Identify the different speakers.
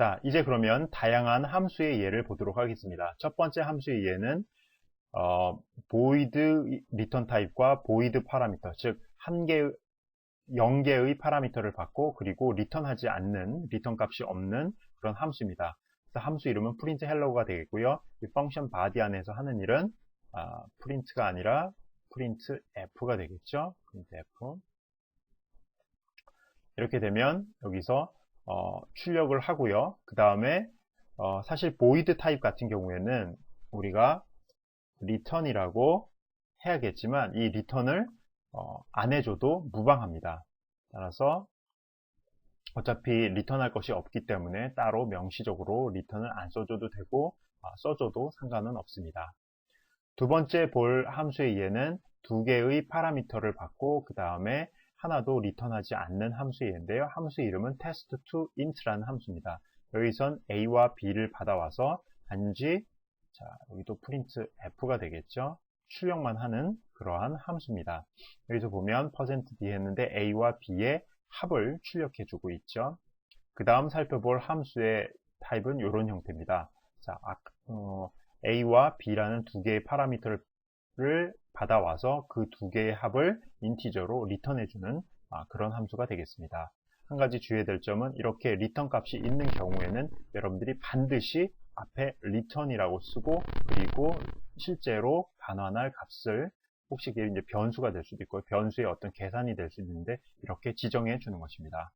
Speaker 1: 자, 이제 그러면 다양한 함수의 예를 보도록 하겠습니다. 첫 번째 함수의 예는 어, void return 타입과 void 파라미터, 즉 한 개, 0개의 파라미터를 받고 그리고 리턴하지 않는 리턴 값이 없는 그런 함수입니다. 그래서 함수 이름은 print hello가 되겠고요. 이 펑션 body 안에서 하는 일은 아, print가 아니라 print f가 되겠죠. print f 이렇게 되면 여기서 어, 출력을 하고요. 그 다음에 어, 사실 void 타입 같은 경우에는 우리가 return이라고 해야겠지만 이 return을 어, 안 해줘도 무방합니다. 따라서 어차피 리턴할 것이 없기 때문에 따로 명시적으로 리턴을 안 써줘도 되고 아, 써줘도 상관은 없습니다. 두 번째 볼 함수의 예는 두 개의 파라미터를 받고 그 다음에 하나도 리턴하지 않는 함수의 예인데요. 함수 이름은 test2int라는 함수입니다. 여기선 a와 b를 받아와서 단지 자 여기도 print f가 되겠죠. 출력만 하는 그러한 함수입니다. 여기서 보면 %d 했는데 a와 b의 합을 출력해주고 있죠. 그 다음 살펴볼 함수의 타입은 이런 형태입니다. 자, 어, a와 b라는 두 개의 파라미터를 받아와서 그 두 개의 합을 인티저로 리턴해주는 아, 그런 함수가 되겠습니다. 한 가지 주의해야 될 점은 이렇게 리턴 값이 있는 경우에는 여러분들이 반드시 앞에 return이라고 쓰고 그리고 실제로 반환할 값을 혹시 이제 변수가 될 수도 있고 변수의 어떤 계산이 될 수 있는데 이렇게 지정해 주는 것입니다.